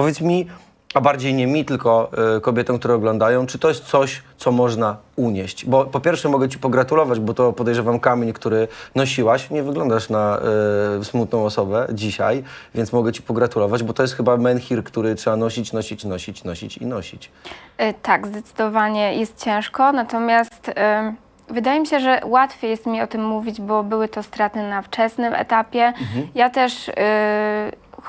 Powiedz mi, a bardziej nie mi, tylko y, kobietom, które oglądają, czy to jest coś, co można unieść? Bo po pierwsze mogę Ci pogratulować, bo to podejrzewam kamień, który nosiłaś. Nie wyglądasz na y, smutną osobę dzisiaj, więc mogę Ci pogratulować, bo to jest chyba menhir, który trzeba nosić, nosić, nosić, nosić i nosić. Y, Tak, zdecydowanie jest ciężko, natomiast y, wydaje mi się, że łatwiej jest mi o tym mówić, bo były to straty na wczesnym etapie. Ja też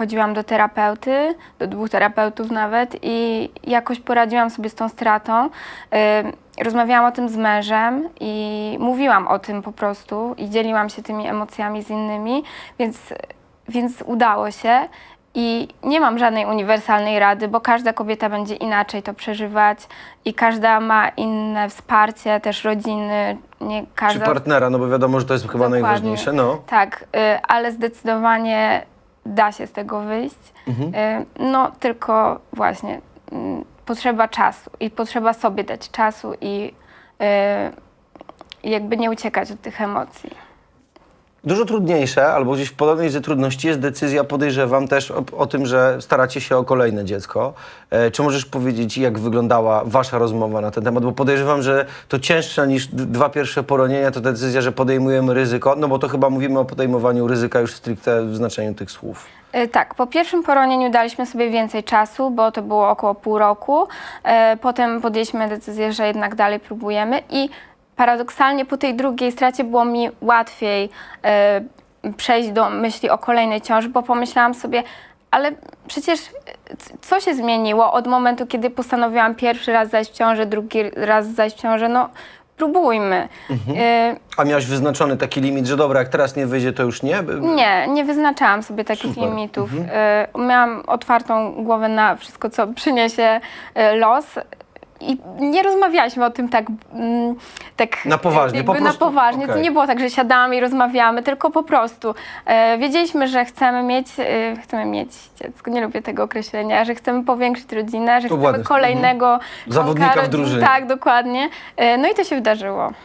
chodziłam do terapeuty, do dwóch terapeutów nawet i jakoś poradziłam sobie z tą stratą. Y, rozmawiałam o tym z mężem i mówiłam o tym po prostu i dzieliłam się tymi emocjami z innymi, więc, więc udało się. I nie mam żadnej uniwersalnej rady, bo każda kobieta będzie inaczej to przeżywać i każda ma inne wsparcie, też rodziny. Nie Czy każda. partnera, no bo wiadomo, że to jest chyba Dokładnie. najważniejsze. No. Tak, y, ale zdecydowanie da się z tego wyjść. Mhm. Y, no tylko właśnie mm, potrzeba czasu i potrzeba sobie dać czasu i y, jakby nie uciekać od tych emocji. Dużo trudniejsze, albo gdzieś w podobnej ze trudności jest decyzja, podejrzewam też o, o tym, że staracie się o kolejne dziecko. E, czy możesz powiedzieć, jak wyglądała wasza rozmowa na ten temat? Bo podejrzewam, że to cięższe niż dwa pierwsze poronienia, to decyzja, że podejmujemy ryzyko, no bo to chyba mówimy o podejmowaniu ryzyka już stricte w znaczeniu tych słów. Y, Tak, po pierwszym poronieniu daliśmy sobie więcej czasu, bo to było około pół roku. E, Potem podjęliśmy decyzję, że jednak dalej próbujemy i paradoksalnie po tej drugiej stracie było mi łatwiej e, przejść do myśli o kolejnej ciąży, bo pomyślałam sobie, ale przecież c- co się zmieniło od momentu, kiedy postanowiłam pierwszy raz zajść w ciążę, drugi raz zajść w ciążę? No próbujmy. E, A miałeś wyznaczony taki limit, że dobra, jak teraz nie wyjdzie, to już nie? Nie, nie wyznaczałam sobie takich Super. limitów. E, miałam otwartą głowę na wszystko, co przyniesie los. I nie rozmawialiśmy o tym tak, mm, tak Na poważnie, jakby po prostu? na poważnie. To Okej. nie było tak, że siadamy i rozmawiamy, tylko po prostu e, wiedzieliśmy, że chcemy mieć, e, chcemy mieć dziecko, nie lubię tego określenia, że chcemy powiększyć rodzinę, że chcemy ładne. kolejnego Zawodnika członka w drużynie. Tak, dokładnie. E, no i to się wydarzyło.